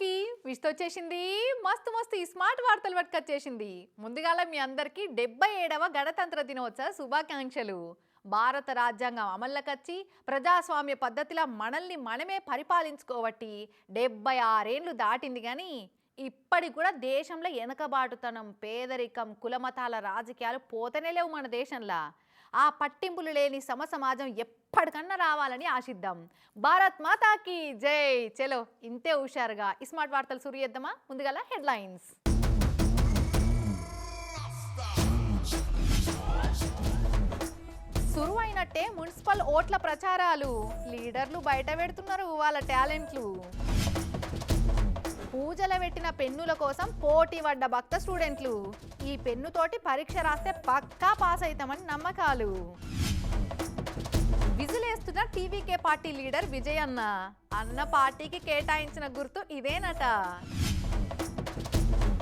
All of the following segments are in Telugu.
అందరికీ విష్తో వచ్చేసింది. మస్తు మస్తు ఈ స్మార్ట్ వార్తలు పట్టుకొచ్చేసింది. ముందుగాల మీ అందరికీ డెబ్బై ఏడవ గణతంత్ర దినోత్సవ శుభాకాంక్షలు. భారత రాజ్యాంగం అమల్లోకొచ్చి ప్రజాస్వామ్య పద్ధతిలో మనల్ని మనమే పరిపాలించుకోబట్టి డెబ్బై ఆరేండ్లు దాటింది కానీ ఇప్పటికి కూడా దేశంలో వెనకబాటుతనం పేదరికం కులమతాల రాజకీయాలు పోతనే లేవు మన దేశంలో. ఆ పట్టింపులు లేని సమ సమాజం ఎప్పటికన్నా రావాలని ఆశిద్దాం. భారత్ మాతాకి జై. చలో ఇంతే హుషారుగా. ఈ స్మార్ట్ వార్తలు సూర్యద్దమా ముందుగల హెడ్లైన్స్. సురువైనట్టే మున్సిపల్ ఓట్ల ప్రచారాలు. లీడర్లు బయట పెడుతున్నారు వాళ్ళ టాలెంట్లు. పూజల పెట్టిన పెన్నుల కోసం పోటీ పడ్డ భక్త స్టూడెంట్లు. ఈ పెన్నుతోటి పరీక్ష రాస్తే పక్కా పాస్ అవుతామని నమ్మకాలు. విజిలేస్తున్న టీవీకే పార్టీ లీడర్ విజయ్ అన్న అన్న పార్టీకి కేటాయించిన గుర్తు ఇదేనట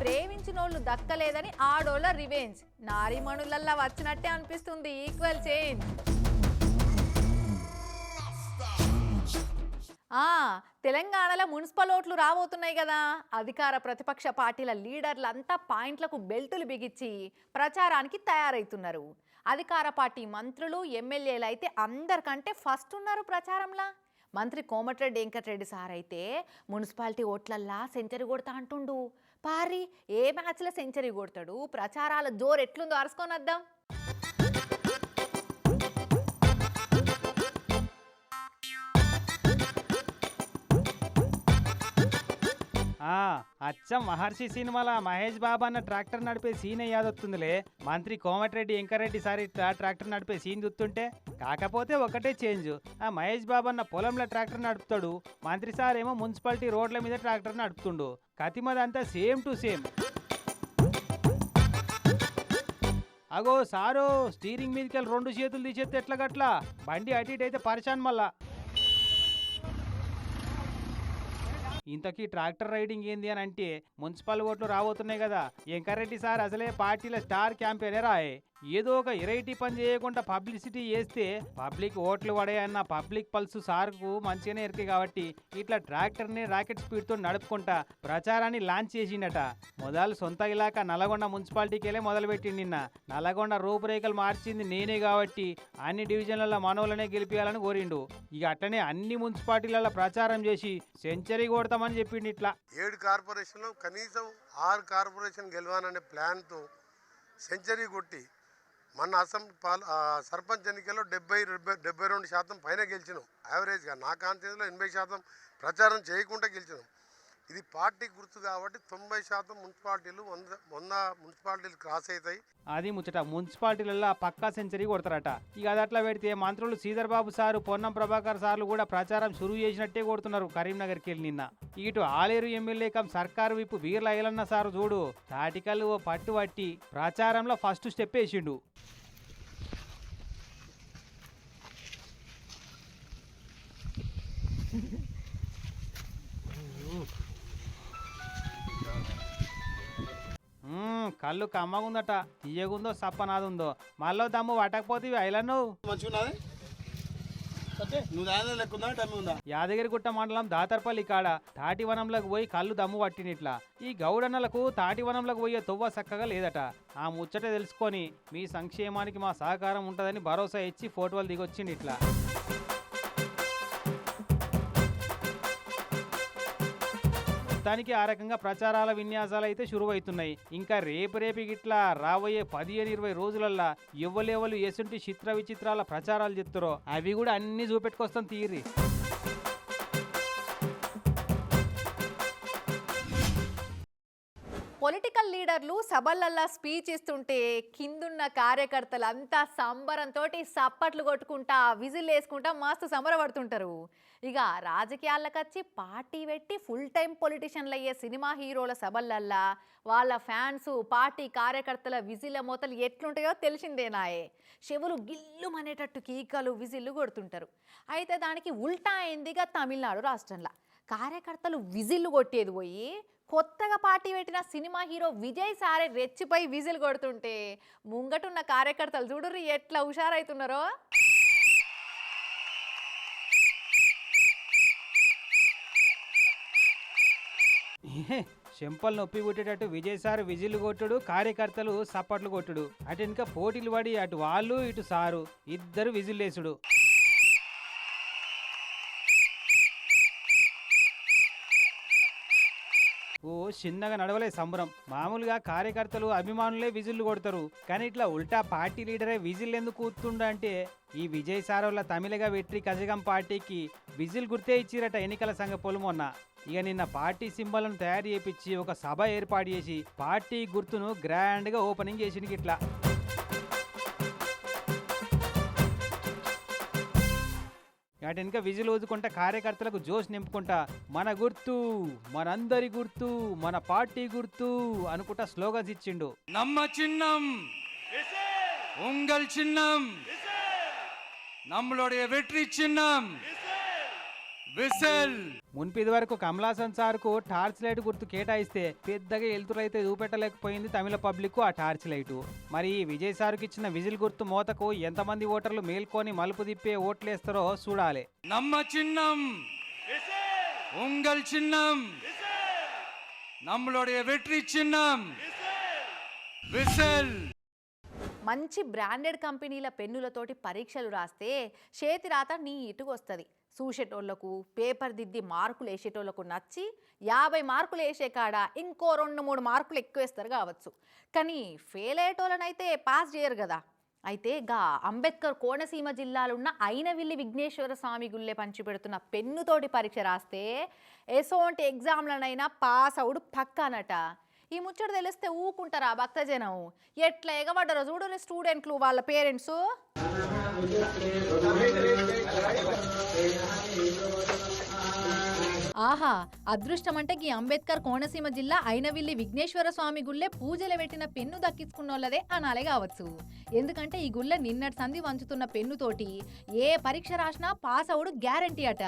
ప్రేమించినోళ్ళు దక్కలేదని ఆడోళ్ళ రివెంజ్. నారీమణులల్లా వచ్చినట్టే అనిపిస్తుంది ఈక్వల్ చేంజ్. తెలంగాణలో మున్సిపల్ ఓట్లు రాబోతున్నాయి కదా. అధికార ప్రతిపక్ష పార్టీల లీడర్లంతా పాయింట్లకు బెల్టులు బిగించి ప్రచారానికి తయారవుతున్నారు అధికార పార్టీ మంత్రులు ఎమ్మెల్యేలు అయితే అందరికంటే ఫస్ట్ ఉన్నారు ప్రచారంలా. మంత్రి కోమటిరెడ్డి వెంకటరెడ్డి సార్ అయితే మున్సిపాలిటీ ఓట్లల్లా సెంచరీ కొడతా అంటుండు. పారి ఏ మ్యాచ్లో సెంచరీ కొడతాడు? ప్రచారాల జోరు ఎట్లుందో అరుసుకొని వద్దాం అచ్చం మహర్షి సినిమాల మహేష్ బాబు అన్న ట్రాక్టర్ నడిపే సీన్ యాదొస్తుందిలే మంత్రి కోమటిరెడ్డి వెంకరెడ్డి సార్ ట్రాక్టర్ నడిపే సీన్ చూస్తుంటే కాకపోతే ఒకటే చేంజ్. ఆ మహేష్ బాబు అన్న పొలంలో ట్రాక్టర్ నడుపుతాడు. మంత్రి సార్ ఏమో మున్సిపాలిటీ రోడ్ల మీద ట్రాక్టర్ నడుపుతుండు. కతిమదంతా సేమ్ టు సేమ్. అగో సారు స్టీరింగ్ మీదకి రెండు చేతులు తీసేస్తే ఎట్లా గట్లా? బండి అటు ఇటు అయితే పరిచాన్ మళ్ళా. ఇంతకీ ట్రాక్టర్ రైడింగ్ ఏంది అని అంటే మున్సిపల్ ఓట్లు రాబోతున్నాయి కదా. వెంకరెడ్డి సార్ అసలే పార్టీల స్టార్ క్యాంపెయినర్ రాయే ఏదో ఒక ఇరైటీ పని చేయకుండా పబ్లిసిటీ చేస్తే పబ్లిక్ ఓట్లు పడేయన్న పబ్లిక్ పల్స్ సార్కు మంచిగానే ఎరికే కాబట్టి ఇట్లా ట్రాక్టర్ని రాకెట్ స్పీడ్తో నడుపుకుంటా ప్రచారాన్ని లాంచ్ చేసిండట. మొదలు సొంత ఇలాకా నల్గొండ మున్సిపాలిటీకి వెళ్ళే మొదలుపెట్టింది నిన్న. నల్గొండ రూపురేఖలు మార్చింది నేనే కాబట్టి అన్ని డివిజన్లలో మనోళ్ళనే గెలిపించాలని కోరిండు. ఇక అట్లనే అన్ని మున్సిపాలిటీలలో ప్రచారం చేసి సెంచరీ కొడతాం కొడతామని చెప్పిండు ఇట్లా. ఏడు కార్పొరేషన్లో కనీసం ఆరు కార్పొరేషన్ గెలవాలనే ప్లాన్తో సెంచరీ కొట్టి మన అసం పాల సర్పంచ్ ఎన్నికల్లో డెబ్బై డెబ్బై రెండు శాతం పైన గెలిచినాం. యావరేజ్గా నా కాన్ఫిడెన్స్లో ఎనభై శాతం ప్రచారం చేయకుండా గెలిచినాం. ఇది పార్టీ గుర్తు కాబట్టి తొంభై శాతం మున్సిపాలిటీలు వంద వంద మున్సిపాలిటీలు క్రాస్ అవుతాయి. అది ముచ్చట. మున్సిపాలిటీలలో పక్కా సెంచరీ కొడతారట. ఇక అది అట్లా పెడితే మంత్రులు శ్రీధర్ బాబు సారు పొన్నం ప్రభాకర్ సార్లు కూడా ప్రచారం షురువు చేసినట్టే కొడుతున్నారు కరీంనగర్కి వెళ్ళి నిన్న. ఇటు ఆలేరు ఎమ్మెల్యే కం సర్కారు విప్పు వీర్ల ఐలన్న సారు చూడు తాటికలు ఓ పట్టు పట్టి ప్రచారంలో ఫస్ట్ స్టెప్ వేసిండు. కళ్ళు కమ్మగుందట. తీయగుందో సప్పనాదుందో మళ్ళీ దమ్ము పట్టకపోతే మంచిగున్నది? టమ్మి ఉందా? యాదగిరిగుట్ట మండలం దాతర్పల్లి కాడ తాటి వనంలోకి పోయి కళ్ళు దమ్ము పట్టినిట్లా ఈ గౌడన్నలకు తాటి వనంలోకి పోయే తొవ్వ చక్కగా లేదట. ఆ ముచ్చట తెలుసుకొని మీ సంక్షేమానికి మా సహకారం ఉంటుందని భరోసా ఇచ్చి ఫోటోలు దిగొచ్చింది ఇట్లా. మొత్తానికి ఆ రకంగా ప్రచారాల విన్యాసాలు అయితే షురువైతున్నాయి ఇంకా రేపు రేపు ఇట్లా రాబోయే పదిహేను ఇరవై రోజులల్లా ఎవ్వలేవలు ఎసుంటి చిత్ర విచిత్రాల ప్రచారాలు చెప్తారో అవి కూడా అన్ని చూపెట్టుకొస్తాం తీరి. లీడర్లు సభలల్లా స్పీచ్ ఇస్తుంటే కిందున్న కార్యకర్తలు అంతా సంబరంతో సప్పట్లు కొట్టుకుంటా విజిల్ వేసుకుంటా మస్తు సంబరపడుతుంటారు. ఇక రాజకీయాలకు వచ్చి పార్టీ పెట్టి ఫుల్ టైం పొలిటీషియన్లు అయ్యే సినిమా హీరోల సభలల్లా వాళ్ళ ఫ్యాన్స్ పార్టీ కార్యకర్తల విజిల్ల మూతలు ఎట్లుంటాయో తెలిసిందేనాయే చెవులు గిల్లుమనేటట్టు కీకలు విజిల్లు కొడుతుంటారు. అయితే దానికి ఉల్టా అయిందిగా తమిళనాడు రాష్ట్రంలో. కార్యకర్తలు విజిల్లు కొట్టేది పోయి కొత్తగా పార్టీ పెట్టిన సినిమా హీరో విజయ్ సారే రెచ్చిపోయి విజిల్ కొడుతుంటే ముంగటున్న కార్యకర్తలు చూడుర్రి ఎట్లా హుషారైతున్నారో? చెంపలు నొప్పి కొట్టేటట్టు విజయ్ సార్ విజిల్ కొట్టుడు కార్యకర్తలు సప్పట్లు కొట్టుడు. అటు ఇంకా పోటీలు పడి అటు వాళ్ళు ఇటు సారు. ఇద్దరు విజిల్ వేసుడు. ఓ చిన్నగా నడవలే సంబరం. మామూలుగా కార్యకర్తలు అభిమానులే విజిల్లు కొడతారు. కానీ ఇట్లా ఉల్టా పార్టీ లీడరే విజిల్ ఎందుకు కూతుండంటే అంటే ఈ విజయ్ సారోళ్ళ తమిళగా వెట్రి కజగం పార్టీకి విజిల్ గుర్తే ఇచ్చిరట ఎన్నికల సంఘ పొలుమొన్న ఇక నిన్న పార్టీ సింబల్ను తయారు చేపించి ఒక సభ ఏర్పాటు చేసి పార్టీ గుర్తును గ్రాండ్గా ఓపెనింగ్ చేసిన ఇట్లా వెనుక విజిల్ ఊదుకుంటా కార్యకర్తలకు జోష్ నింపుకుంటా మన గుర్తు మనందరి గుర్తు మన పార్టీ గుర్తు అనుకుంటా స్లోగన్స్ ఇచ్చిండు நம்ம சின்னம் உங்கள் சின்னம் நம்மளுடைய வெற்றி சின்னம் விசில் మున్పిది వరకు కమలాసన్ సార్కు టార్చ్ లైట్ గుర్తు కేటాయిస్తే పెద్దగా ఎలుతురైతే చూపెట్టలేకపోయింది తమిళ పబ్లిక్ ఆ టార్చ్ లైటు మరి ఈ విజయ్ సార్కి ఇచ్చిన విజిల్ గుర్తు మోతకు ఎంతమంది ఓటర్లు మేల్కొని మలుపు తిప్పే ఓట్లేస్తారో చూడాలి நம்ம சின்னம் உங்கள் சின்னம் நம்மளுடைய வெற்றி சின்னம் விசில் మంచి బ్రాండెడ్ కంపెనీల పెన్నులతోటి పరీక్షలు రాస్తే చేతి రాత నీట్గా వస్తుంది చూసేటోళ్ళకు పేపర్ దిద్ది మార్కులు వేసేటోళ్ళకు నచ్చి యాభై మార్కులు వేసే కాడ ఇంకో రెండు మూడు మార్కులు ఎక్కువ వేస్తారు కావచ్చు. కానీ ఫెయిల్ అయ్యేటోళ్ళనైతే పాస్ చేయరు కదా. అయితే గా అంబేద్కర్ కోనసీమ జిల్లాలో ఉన్న అయినవిల్లి విఘ్నేశ్వర స్వామి గుళ్ళే పంచిపెడుతున్న పెన్నుతోటి పరీక్ష రాస్తే ఎసోంటి ఎగ్జామ్లనైనా పాస్ అవుడు పక్కానట. ఈ ముచ్చట తెలిస్తే ఊకుంటారా భక్తజనం. ఎట్లా ఎగబడ్డరో చూడు స్టూడెంట్లు వాళ్ళ పేరెంట్స్ ఆహా అదృష్టం అంటే ఈ అంబేద్కర్ కోనసీమ జిల్లా అయినవిల్లి విఘ్నేశ్వర స్వామి గుళ్ళే పూజలు పెట్టిన పెన్ను దక్కించుకున్నోళ్ళదే అనాలే కావచ్చు. ఎందుకంటే ఈ గుళ్ళ నిన్నటి సంధి వంచుతున్న పెన్నుతోటి ఏ పరీక్ష రాసినా పాస్ అవుడు గ్యారంటీ అట.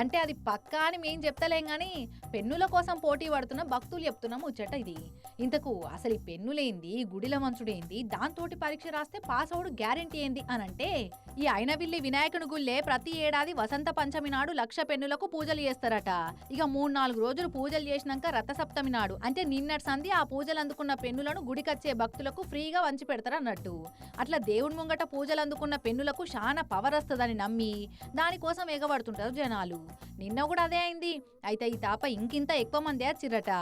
అంటే అది పక్కా అని మేం చెప్తలేం గాని పెన్నుల కోసం పోటీ పడుతున్న భక్తులు చెప్తున్న ముచ్చట ఇది. ఇంతకు అసలు ఈ పెన్నులేంది గుడిల మంచుడేంది దాంతోటి పరీక్ష రాస్తే పాస్ అవుడు గ్యారంటీ ఏంది అని అంటే ఈ అయినవిల్లి వినాయకుని గుళ్ళే ప్రతి ఏడాది వసంత పంచమి నాడు లక్ష పెన్నులకు పూజలు చేస్తారట. ఇక మూడు నాలుగు రోజులు పూజలు చేసినాక రథసప్తమి నాడు. అంటే నిన్నటి సంధి ఆ పూజలు అందుకున్న పెన్నులను గుడికొచ్చే భక్తులకు ఫ్రీగా వంచి పెడతారన్నట్టు. అట్లా దేవుని ముంగట పూజలు అందుకున్న పెన్నులకు చాలా పవర్ వస్తుందని నమ్మి దానికోసం ఎగబడుతుంటారు జనాలు. నిన్న కూడా అదే అయింది. అయితే ఈ తాప ఇంకింత ఎక్కువ మంది వచ్చిరట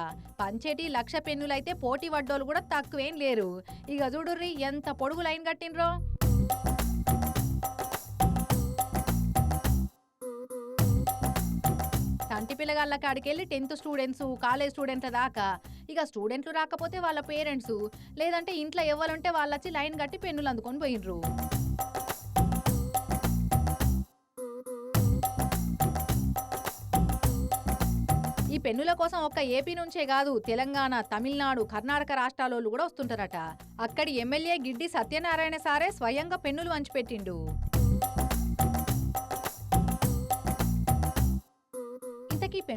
పంచేటి లక్ష పెన్నులైతే పోటీ పడ్డోళ్ళు కూడా తక్కువేం లేరు. ఇక చూడుర్రి ఎంత పొడుగు లైన్ కట్టినరో పిల్లగాళ్ళ కాడికి వెళ్ళి టెన్త్ స్టూడెంట్స్ కాలేజ్ స్టూడెంట్ల దాకా. ఇక స్టూడెంట్లు రాకపోతే వాళ్ళ పేరెంట్స్ లేదంటే ఇంట్లో ఎవరుంటే వాళ్ళు వచ్చి లైన్ కట్టి పెన్నులు అందుకొని పోయినరు ఈ పెన్నుల కోసం ఒక్క ఏపీ నుంచే కాదు తెలంగాణ తమిళనాడు కర్ణాటక రాష్ట్రాలోళ్ళు కూడా వస్తుంటారట. అక్కడి ఎమ్మెల్యే గిడ్డి సత్యనారాయణ సారే స్వయంగా పెన్నులు వంచిపెట్టిండు.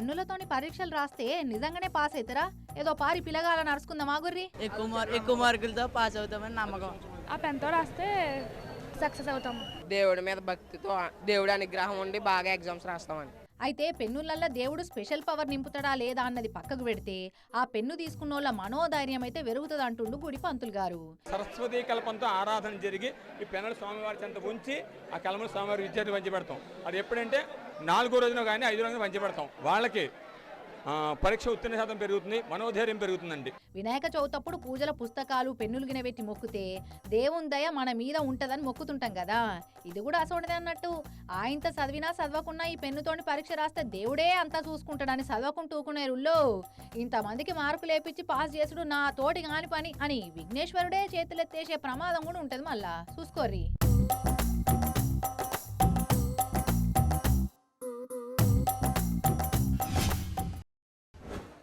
పెన్నులతోని పరీక్షలు రాస్తే నిజంగానే పాస్ అవుతారా ఏదో పారి పిల్లగాల నడుచుకుందామా గుర్రి? ఎక్కువ మార్ ఎక్కువ మార్కులతో పాస్ అవుతామని నమ్మకం. ఆ పెన్తో రాస్తే సక్సెస్ అవుతాం. దేవుడి మీద భక్తితో దేవుడి అనుగ్రహం ఉండి బాగా ఎగ్జామ్స్ రాస్తామని. అయితే పెన్నులల్లా దేవుడు స్పెషల్ పవర్ నింపుతాడా లేదా అన్నది పక్కకు పెడితే ఆ పెన్ను తీసుకున్నోళ్ళ మనోధైర్యం అయితే పెరుగుతుంది అంటుండు గుడి పంతులు గారు. సరస్వతి కల్పంతో ఆరాధన జరిగి ఈ పెన్నుల స్వామివారి చెంత ఉంచి ఆ కలమల స్వామివారి విద్యార్థి పంచి పెడతాం. అది ఎప్పుడంటే నాలుగో రోజున కానీ ఐదు రోజున పంచి పెడతాం. వాళ్ళకి పరీక్ష ఉత్తీర్ణ శాతం పెరుగుతుంది మనోధైర్యం పెరుగుతుందండి. వినాయక చవితప్పుడు పూజల పుస్తకాలు పెన్నులు గినబెట్టి మొక్కితే దేవుని దయ మన మీద ఉంటదని మొక్కుతుంటాం కదా. ఇది కూడా అసోడదే అన్నట్టు. ఆయంత చదివినా చదవకున్నా ఈ పెన్నుతోని పరీక్ష రాస్తే దేవుడే అంతా చూసుకుంటాడని చదవకుంటూ ఊకునే రుల్లో ఇంతమందికి మార్కులు లేపించి పాస్ చేసుడు నా తోటి కాని పని అని విఘ్నేశ్వరుడే చేతులెత్తేసే ప్రమాదం కూడా ఉంటది మళ్ళా. చూసుకోర్రీ.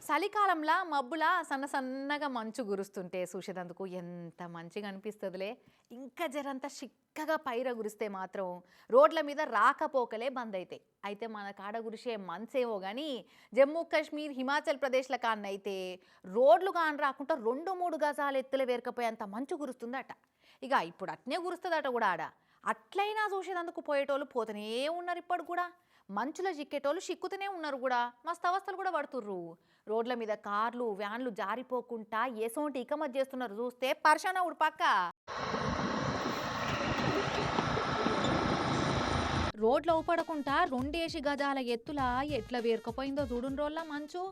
చలికాలంలో మబ్బులా సన్న సన్నగా మంచు గురుస్తుంటే చూసేదందుకు ఎంత మంచిగా అనిపిస్తుందిలే. ఇంకా జరంత చిక్కగా పైర గురిస్తే మాత్రం రోడ్ల మీద రాకపోకలే బంద్ అవుతాయి అయితే మన కాడ గురిసే మంచేమో కానీ జమ్మూ కాశ్మీర్ హిమాచల్ ప్రదేశ్ల కాన్నైతే రోడ్లు కాని రాకుండా రెండు మూడు గజాలు ఎత్తుల వేరకపోయేంత మంచు కురుస్తుందట ఇక ఇప్పుడు అట్నే గురుస్తుందట కూడా ఆడ. అట్లయినా చూసేదందుకు పోయేటోళ్ళు పోతూనే ఉన్నారు ఇప్పుడు కూడా. మంచులో చిక్కేటోళ్ళు చిక్కుతూనే ఉన్నారు కూడా. మస్తు అవస్థలు కూడా పడుతుర్రు. రోడ్ల మీద కార్లు వ్యాన్లు జారిపోకుండా ఏసోంటి ఇకమత్ చేస్తున్నారు. చూస్తే పర్షాన ఉడిపక్క రోడ్లు ఊపడకుండా రెండేసి గజాల ఎత్తుల ఎట్లా వేరుకపోయిందో చూడు రోళ్ళ మంచు.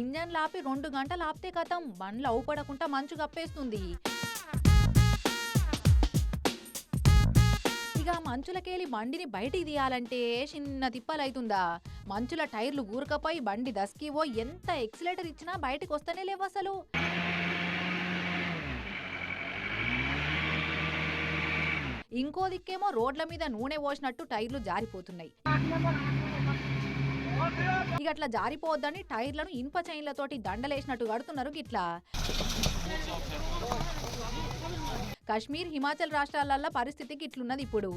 ఇంజన్ లాపి రెండు గంటలు ఆపితే కథం. బండ్లు అవుపడకుండా మంచు కప్పేస్తుంది. ఇక మంచులకేలి బండిని బయటికి తీయాలంటే చిన్న తిప్పలైతుందా? మంచుల టైర్లు గూరకపోయి బండి దస్కివో ఎంత ఎక్సిలేటర్ ఇచ్చినా బయటకు వస్తేనే లేవు అసలు ఇంకో దిక్కేమో రోడ్ల మీద నూనె పోసినట్టు టైర్లు జారిపోతున్నాయి. ఇక అట్లా జారిపోవద్దని టైర్లను ఇనుప చైన్లతోటి దండలేసినట్టు కడుతున్నారు గిట్లా. కాశ్మీర్ హిమాచల్ రాష్ట్రాలలో పరిస్థితికి ఇట్లున్నది ఇప్పుడు.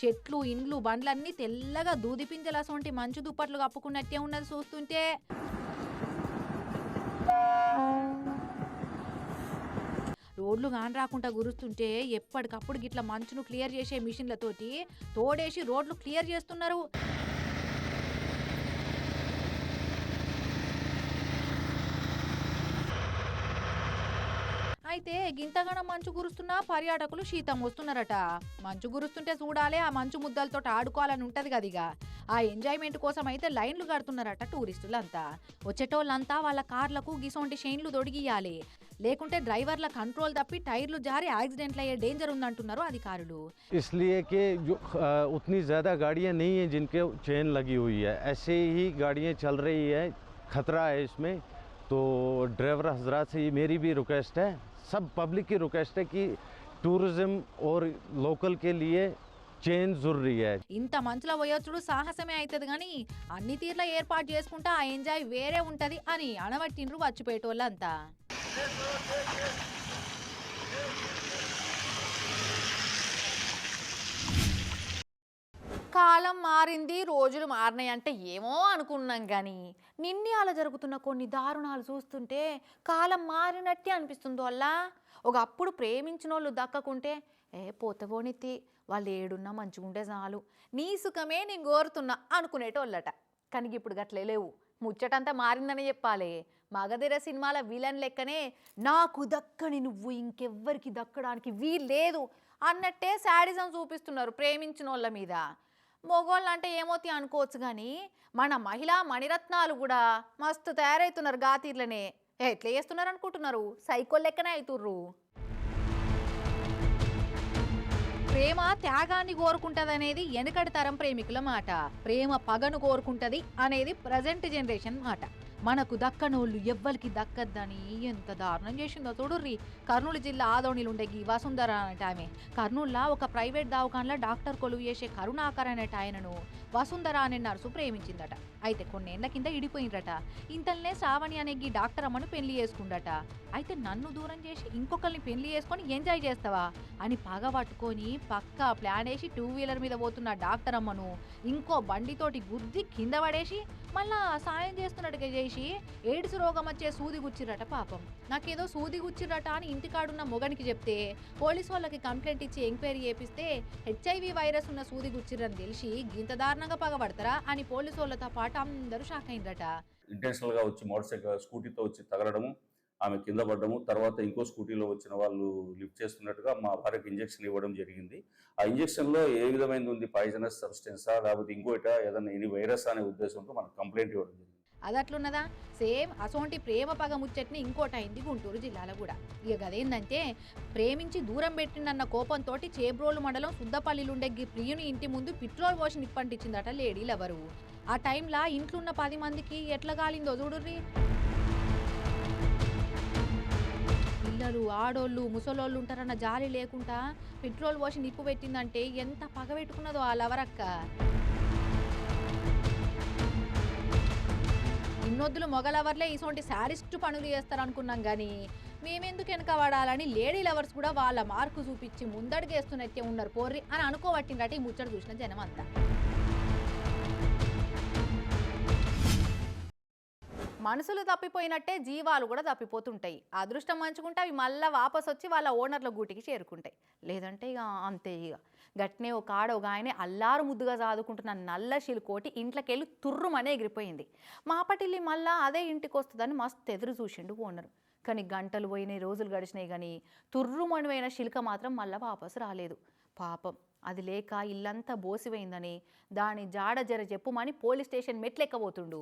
చెట్లు ఇండ్లు బండ్లన్నీ తెల్లగా దూదిపించలసంటి మంచు దుప్పట్లు కప్పుకున్నట్టే ఉన్నది చూస్తుంటే. రోడ్లు కాని రాకుండా గురుస్తుంటే ఎప్పటికప్పుడు గిట్ల మంచును క్లియర్ చేసే మిషన్లతోటి తోడేసి రోడ్లు క్లియర్ చేస్తున్నారు. అయితే గింతగనం మంచు కురుస్తున్నా పర్యాటకులు శీతం వస్తున్నారట మంచు కురుస్తుంటే చూడాలి ఆ మంచు ముద్దలతో ఆడుకోవాలని ఉంటది కదా ఇక ఆ ఎంజాయ్మెంట్ కోసం అయితే లైన్లు కడుతున్నారట టూరిస్టులంతా వచ్చేటోళ్ళంతా వాళ్ళ కార్లకు గిసొంటి షైన్లు దొడిగియాలి లేకుంటే డ్రైవర్ల కంట్రోల్ తప్పి టైర్లు జారి యాక్సిడెంట్లు అయ్యే డేంజర్ ఉందంటున్నారు అధికారులు इसलिए कि जो अ, उतनी ज़्यादा गाड़ियाँ नहीं हैं जिनके चेन लगी हुई है ऐसे ही गाड़ियाँ चल रही है खतरा है इसमें तो ड्राइवर हजरात से ये मेरी भी रिक्वेस्ट है सब पब्लिक की रिक्वेस्ट है कि टूरिज़्म और लोकल के लिए चेन ज़रूरी है ఇంత మంచులో పోయొచ్చుడు సాహసమే అవుతుంది కానీ అన్ని తీర్ల ఏర్పాటు చేసుకుంటా ఆ ఎంజాయ్ వేరే ఉంటది అని అనబట్టిండ్రు వచ్చిపోయేటోళ్ళంతా కాలం మారింది రోజులు మారినాయి అంటే ఏమో అనుకున్నాం కానీ నిన్నే అలా జరుగుతున్న కొన్ని దారుణాలు చూస్తుంటే కాలం మారినట్టే అనిపిస్తుంది వల్ల ఒకప్పుడు ప్రేమించిన వాళ్ళు దక్కకుంటే ఏ పోతే పోనిత్తి వాళ్ళు ఏడున్నా మంచిగుంటే చాలు నీ సుఖమే నేను కోరుతున్నా అనుకునేటోళ్ళట. కానీ ఇప్పుడు గట్లే లేవు. ముచ్చటంతా మారిందని చెప్పాలి. మగధీర సినిమాల విలన్ లెక్కనే నాకు దక్కని నువ్వు ఇంకెవ్వరికి దక్కడానికి వీల్లేదు అన్నట్టే శాడిజం చూపిస్తున్నారు ప్రేమించిన వాళ్ళ మీద. మొగోళ్ళు అంటే ఏమోతి అనుకోవచ్చు కానీ మన మహిళా మణిరత్నాలు కూడా మస్తు తయారవుతున్నారు గాతీర్లనే. ఎట్లా చేస్తున్నారు అనుకుంటున్నారు సైకోల్ లెక్కనే అవుతుర్రు ప్రేమ త్యాగాన్ని కోరుకుంటది అనేది వెనకటి తరం ప్రేమికుల మాట. ప్రేమ పగను కోరుకుంటది అనేది ప్రజెంట్ జనరేషన్ మాట. మనకు దక్కనోళ్ళు ఎవ్వరికి దక్కద్దని ఎంత దారుణం చేసిందో చూడుర్రి. కర్నూలు జిల్లా ఆదోణిలు ఉండే ఈ వసుంధర అనేట ఆమె. కర్నూలులో ఒక ప్రైవేట్ దవాఖానలో డాక్టర్ కొలువు చేసే కరుణాకర్ అనేట ఆయనను వసుంధర అనే నర్సు ప్రేమించిందట. అయితే కొన్నేళ్ళ కింద ఇడిపోయిందట ఇంతల్నే శ్రావణి అనే ఈ డాక్టర్ అమ్మను పెళ్ళి చేసుకుందట అయితే నన్ను దూరం చేసి ఇంకొకరిని పెళ్ళి చేసుకొని ఎంజాయ్ చేస్తావా? అని పగ పట్టుకొని పక్కా ప్లాన్ వేసి టూ వీలర్ మీద పోతున్న డాక్టర్ అమ్మను ఇంకో బండితోటి గుద్ది కింద పడేసి మళ్ళా సాయం చేస్తున్నట్టుగా చేసి ఎయిడ్స్ రోగం వచ్చే సూది గుచ్చిరట పాపం. నాకేదో సూది గుచ్చిరట అని ఇంటికాడున్న మొగనికి చెప్తే పోలీసు వాళ్ళకి కంప్లైంట్ ఇచ్చి ఎంక్వైరీ చేపిస్తే హెచ్ఐవి వైరస్ ఉన్న సూది గుచ్చిరని తెలిసి గింత దారుణంగా పగబడతారా అని పోలీసు వాళ్ళతో పాటు అందరూ షాక్ అయిందట ఇంటెన్షనల్గా వచ్చి మోటార్ సైకిల్ స్కూటీతో వచ్చి తగలడము ఆమె కింద పడ్డము. తర్వాత ఇంకో స్కూటీలో వచ్చిన వాళ్ళు లిఫ్ట్ చేస్తున్నట్టుగా మా భార్యకు ఇంజెక్షన్ ఇవ్వడం జరిగింది. ఆ ఇంజెక్షన్లో ఏ విధమైనది ఉంది? పాయిజనస్ సబ్స్టెన్సా? లేకపోతే ఇంకోట? ఏదైనా ఎనీ వైరస్ అనే ఉద్దేశంతో మనకు కంప్లైంట్ ఇవ్వడం జరిగింది. అది అట్లున్నదా? సేమ్ అసోంటి ప్రేమ పగ ముచ్చట్ని ఇంకోటి అయింది గుంటూరు జిల్లాలో కూడా. ఇక అదేందంటే ప్రేమించి దూరం పెట్టిందన్న కోపంతో చేబ్రోలు మండలం సుద్దపల్లిలుండే గి ప్రియుని ఇంటి ముందు పెట్రోల్ పోసి నిప్పంటించిందట లేడీ లవరు ఆ టైంలో ఇంట్లో ఉన్న పది మందికి ఎట్లా కాలిందో చూడుర్రీ. పిల్లలు ఆడోళ్ళు ముసలోళ్ళు ఉంటారన్న జాలి లేకుండా పెట్రోల్ పోసి నిప్పు పెట్టిందంటే ఎంత పగ పెట్టుకున్నదో ఆ లవరక్క ఇన్నొద్దులు మొగలవర్లే ఇటువంటి శాడిస్ట్ పనులు చేస్తారనుకున్నాం కానీ మేమెందుకు వెనక పడాలని లేడీ లవర్స్ కూడా వాళ్ళ మార్కు చూపించి ముందడుగేస్తున్నట్టే ఉన్నారు పోర్రి అని అనుకోబట్టిందట ఈ ముచ్చట చూసిన జనం అంతా మనుషులు తప్పిపోయినట్టే జీవాలు కూడా తప్పిపోతుంటాయి. అదృష్టం మంచుకుంటే అవి మళ్ళీ వాపస్ వచ్చి వాళ్ళ ఓనర్ల గూటికి చేరుకుంటాయి. లేదంటే ఇక అంతే ఇక గట్నే ఒక ఆడ ఒక ఆయన అల్లారు ముద్దుగా చదువుకుంటున్న నల్ల శిలుకోటి ఇంట్లోకెళ్ళి తుర్రుమనే ఎగిరిపోయింది. మాపటిల్లి మళ్ళా అదే ఇంటికి వస్తుందని మస్తు ఎదురు చూసిండు ఓనరు. కానీ గంటలు పోయినాయి రోజులు గడిచినాయి కానీ తుర్రుమణువైన శిల్క మాత్రం మళ్ళీ వాపసు రాలేదు. పాపం అది లేక ఇల్లంతా బోసిపోయిందని దాని జాడ జర చెప్పుమని పోలీస్ స్టేషన్ మెట్లెక్కబోతుండు.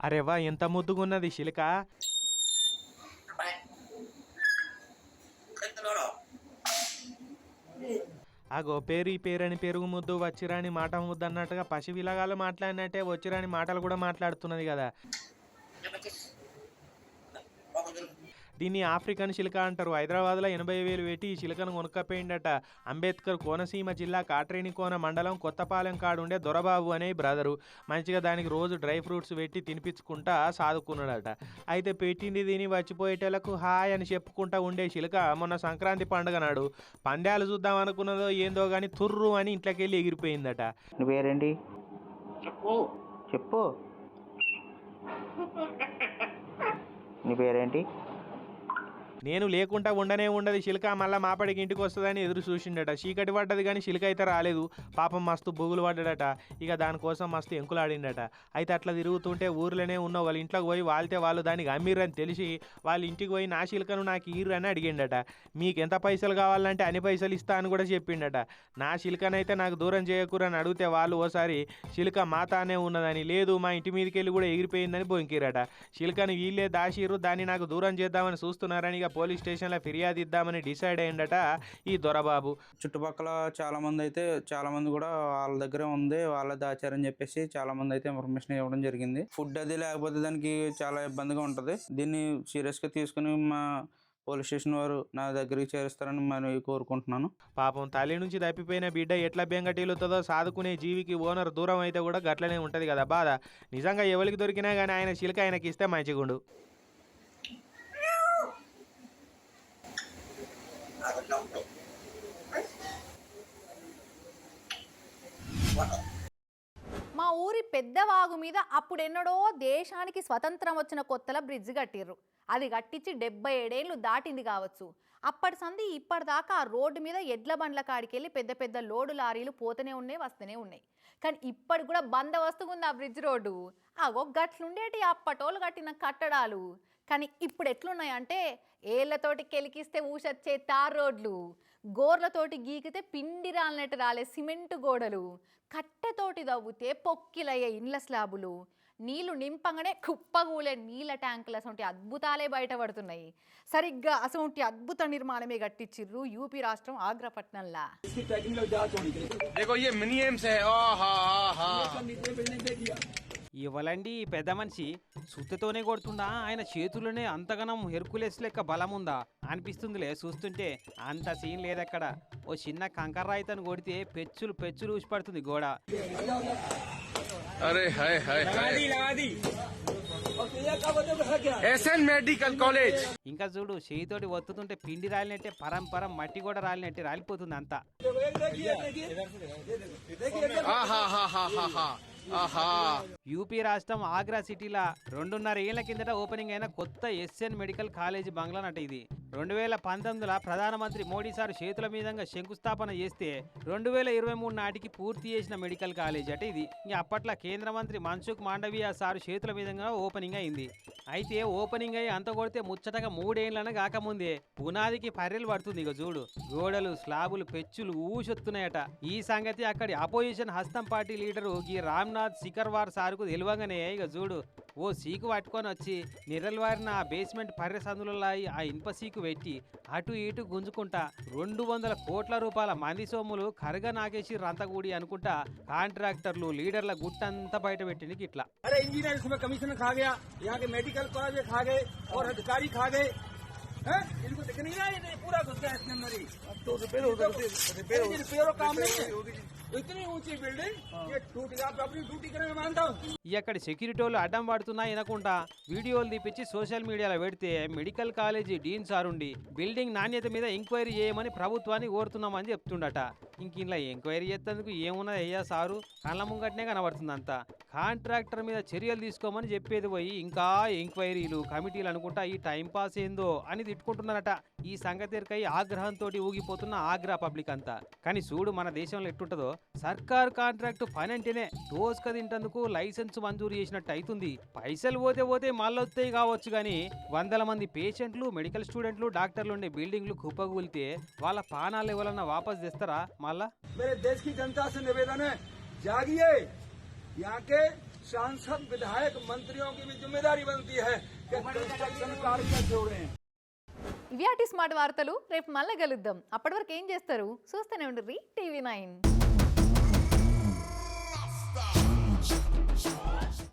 అరే వా ఎంత ముద్దుగున్నది శిలిక? అగో పేరు ఈ పేరని పెరుగు ముద్దు వచ్చిరాని మాట ముద్దు అన్నట్టుగా పసి విలగాలు మాట్లాడినట్టే వచ్చిరాని మాటలు కూడా మాట్లాడుతున్నది కదా. దీన్ని ఆఫ్రికన్ చిలుక అంటారు. హైదరాబాద్లో ఎనభై వేలు పెట్టి ఈ చిలుకను కొనుక్కపోయిండట. అంబేద్కర్ కోనసీమ జిల్లా కాట్రేని కోన మండలం కొత్తపాలెం కాడుండే దొరబాబు అనే బ్రదరు మంచిగా దానికి రోజు డ్రై ఫ్రూట్స్ పెట్టి తినిపించుకుంటా సాదుకున్నాడట. అయితే పెట్టింది తిని వచ్చిపోయేటోళ్ళకు హాయ్ అని చెప్పుకుంటా ఉండే చిలుక మొన్న సంక్రాంతి పండుగ నాడు పందాలు చూద్దాం అనుకున్నదో ఏందో కానీ తుర్రు అని ఇంట్లోకి వెళ్ళి ఎగిరిపోయిందట. నీ పేరేంటి చెప్పు. చెప్పు. నీ పేరేంటి? నేను లేకుండా ఉండనే ఉండదు. చిలుక మళ్ళీ మాపడికి ఇంటికి వస్తుందని ఎదురు చూసిండట. చీకటి పడ్డది కానీ చిలుక అయితే రాలేదు. పాపం మస్తు బొగులు పడ్డాడట. ఇక దానికోసం మస్తు ఎంకులాడిండట. అయితే అట్లా తిరుగుతుంటే ఊర్లోనే ఉన్న వాళ్ళ ఇంట్లోకి పోయి వాళ్తే వాళ్ళు దానికి అమ్మిర్రని తెలిసి వాళ్ళ ఇంటికి పోయి నా చిలుకను నాకు ఈర్రు అని అడిగిండట. మీకు ఎంత పైసలు కావాలంటే అన్ని పైసలు ఇస్తా అని కూడా చెప్పిండట. నా చిలుకనైతే నాకు దూరం చేయకూరని అడిగితే వాళ్ళు ఓసారి చిలుక మాతానే ఉన్నదని లేదు మా ఇంటి మీదకి వెళ్ళి కూడా ఎగిరిపోయిందని బొంకిరట. చిలుకను వీళ్ళే దాసిరు దాన్ని నాకు దూరం చేద్దామని చూస్తున్నారని ఇక పోలీస్ స్టేషన్లో ఫిర్యాదు ఇద్దామని డిసైడ్ అయ్యిండట ఈ దొరబాబు. చుట్టుపక్కల చాలా మంది అయితే చాలా మంది కూడా వాళ్ళ దగ్గర ఉంది వాళ్ళ దాచారని చెప్పేసి చాలా మంది అయితే ఇన్ఫర్మేషన్ ఇవ్వడం జరిగింది. ఫుడ్ అది లేకపోతే దానికి చాలా ఇబ్బందిగా ఉంటుంది. దీన్ని సీరియస్గా తీసుకుని మా పోలీస్ స్టేషన్ వారు నా దగ్గరికి చేరుస్తారని మరి కోరుకుంటున్నాను. పాపం తల్లి నుంచి తప్పిపోయిన బిడ్డ ఎట్లా బెంగటీలుతుందో సాదుకునే జీవికి ఓనర్ దూరం అయితే కూడా గట్లనే ఉంటుంది కదా బాధ. నిజంగా ఎవరికి దొరికినా కానీ ఆయన చిలుక ఆయనకి ఇస్తే మంచిగుండు. మా ఊరి పెద్ద వాగు మీద అప్పుడెన్నడో దేశానికి స్వతంత్రం వచ్చిన కొత్తల బ్రిడ్జ్ కట్టిర్రు. అది కట్టించి డెబ్బై ఏడేళ్ళు దాటింది కావచ్చు. అప్పటి సంది ఇప్పటిదాకా ఆ రోడ్డు మీద ఎడ్ల బండ్ల కాడికి వెళ్ళి పెద్ద పెద్ద లోడు లారీలు పోతూనే ఉన్నాయి వస్తూనే ఉన్నాయి. కానీ ఇప్పటికి కూడా బందవస్తుగా ఉంది ఆ బ్రిడ్జ్ రోడ్డు. అగో గట్లుండేటి అప్పటోళ్ళు కట్టిన కట్టడాలు. కానీ ఇప్పుడు ఎట్లున్నాయంటే ఏళ్లతోటి కెలికిస్తే ఊసొచ్చే తార్ రోడ్లు గోర్లతోటి గీకితే పిండి రాలినట్టు రాలే సిమెంటు గోడలు కట్టెతోటి దవ్వుతే పొక్కిలయ్యే ఇండ్ల స్లాబులు నీళ్లు నింపంగానే కుప్పగూలే నీళ్ళ ట్యాంకులు అసొంటి అద్భుతాలే బయటపడుతున్నాయి సరిగ్గా అసొంటి అద్భుత నిర్మాణమే కట్టించిర్రు యూపీ రాష్ట్రం ఆగ్రపట్నంలా देखो ये मिनी एम्स है आहा आहा ఇవ్వలండి పెద్ద మనిషి. సుత్తితోనే కొడుతుందా ఆయన చేతులనే అంతగనం హెర్కులేస్ లెక్క బలం ఉందా అనిపిస్తుందిలే చూస్తుంటే. అంత సీన్ లేదక్కడ. ఓ చిన్న కంకర రాయితను కొడితే పెచ్చులు పెచ్చులు ఊసిపడుతుంది గోడ. అరే ఎస్ఎన్ మెడికల్ కాలేజ్. ఇంకా చూడు చేయితోటి ఒత్తుతుంటే పిండి రాలినట్టే పరం మట్టి కూడా రాలినట్టే రాలిపోతుంది అంతా. యూపీ రాష్ట్రం ఆగ్రా సిటీలా రెండున్నర ఏళ్ళ కిందట ఓపెనింగ్ అయిన కొత్త ఎస్ఎన్ మెడికల్ కాలేజీ బంగ్లా నట ఇది. రెండు వేల పంతొమ్మిదిలో ప్రధానమంత్రి మోడీ సార్ చేతుల మీదంగా శంకుస్థాపన చేస్తే రెండు వేల ఇరవై మూడు నాటికి పూర్తి చేసిన మెడికల్ కాలేజ్ అట ఇది. ఇంక అప్పట్లో కేంద్ర మంత్రి మన్సుఖ్ మాండవీయ సార్ చేతుల మీదంగా ఓపెనింగ్ అయింది. అయితే ఓపెనింగ్ అయ్యి అంత కొడితే ముచ్చటగా మూడేళ్ళను కాకముందే పునాదికి పర్రెలు పడుతుంది ఇక చూడు. గోడలు స్లాబులు పెచ్చులు ఊసొత్తున్నాయట. ఈ సంగతి అక్కడి అపోజిషన్ హస్తం పార్టీ లీడరు ఈ రామ్నాథ్ శిఖర్వార్ సార్కు తెలియగానే ఇక చూడు. ఓ సీకు పట్టుకొని వచ్చి నిరల్వారిన ఆ బేస్మెంట్ పర్రె సందులలో ఆ ఇనుప సీకు పెట్టి అటు ఇటు గుంజుకుంటా రెండు వందల కోట్ల రూపాయల మంది సొమ్ములు కరగ నాగేసి రంతగూడి అనుకుంటా కాంట్రాక్టర్లు లీడర్ల గుట్టంతా బయట పెట్టింది ఇట్లా अरे इंजीनियर इसमें कमीशन खा गया यहाँ के मेडिकल कॉलेज खा गए और अधिकारी खा गए हैं? इनको दिख नहीं रहा है ये पूरा घुस गया इसके अंदर ही तो रिपेयर हो रिपेयर काम नहीं है ఎక్కడ సెక్యూరిటీ వాళ్ళు సెక్యూరిటీలు అడ్డం పడుతున్నాయి వినకుండా వీడియోలు తీపించి సోషల్ మీడియాలో పెడితే మెడికల్ కాలేజీ డీన్ సారుండి బిల్డింగ్ నాణ్యత మీద ఎంక్వైరీ చేయమని ప్రభుత్వాన్ని కోరుతున్నామని చెప్తుండట. ఇంక ఇలా ఎంక్వైరీ చేస్తేందుకు ఏమున్నది అయ్యా సారు? కళ్ళ ముంగట్నే కనబడుతుంది అంతా కాంట్రాక్టర్ మీద చర్యలు తీసుకోమని చెప్పేది పోయి ఇంకా ఎంక్వైరీలు కమిటీలు అనుకుంటా ఈ టైం పాస్ ఏందో అని తిట్టుకుంటున్నారట. ఈ సంగతిరికై ఆగ్రహంతో ఊగిపోతున్న ఆగ్రా పబ్లిక్ అంతా. కానీ చూడు మన దేశంలో ఎట్టుంటుందో సర్కార్ కాంట్రాక్ట్ పని అంటేనే దోసుక తింటందుకు లైసెన్స్ మంజూరు చేసినట్టు అవుతుంది పైసలు పోతే పోతే మళ్ళొస్తాయి కావచ్చు కానీ వందల మంది పేషెంట్లు మెడికల్ స్టూడెంట్లు డాక్టర్లు ఉండే బిల్డింగ్లు కుప్పగూలితే వాళ్ళ పానాలు ఎవరన్నా వాపస్ తెస్తారా మళ్ళా मेरे देश की जनता से निवेदन है जागिए यहाँ के सांसद विधायक मंत्रियों की भी जिम्मेदारी बनती है कि कंस्ट्रक्शन कार्य छोड़ें ఇవి స్మార్ట్ వార్తలు రేపు మళ్ళీ కలుద్దాం అప్పటి వరకు ఏం చేస్తారు చూస్తూనే ఉండ్రి టీవీ నైన్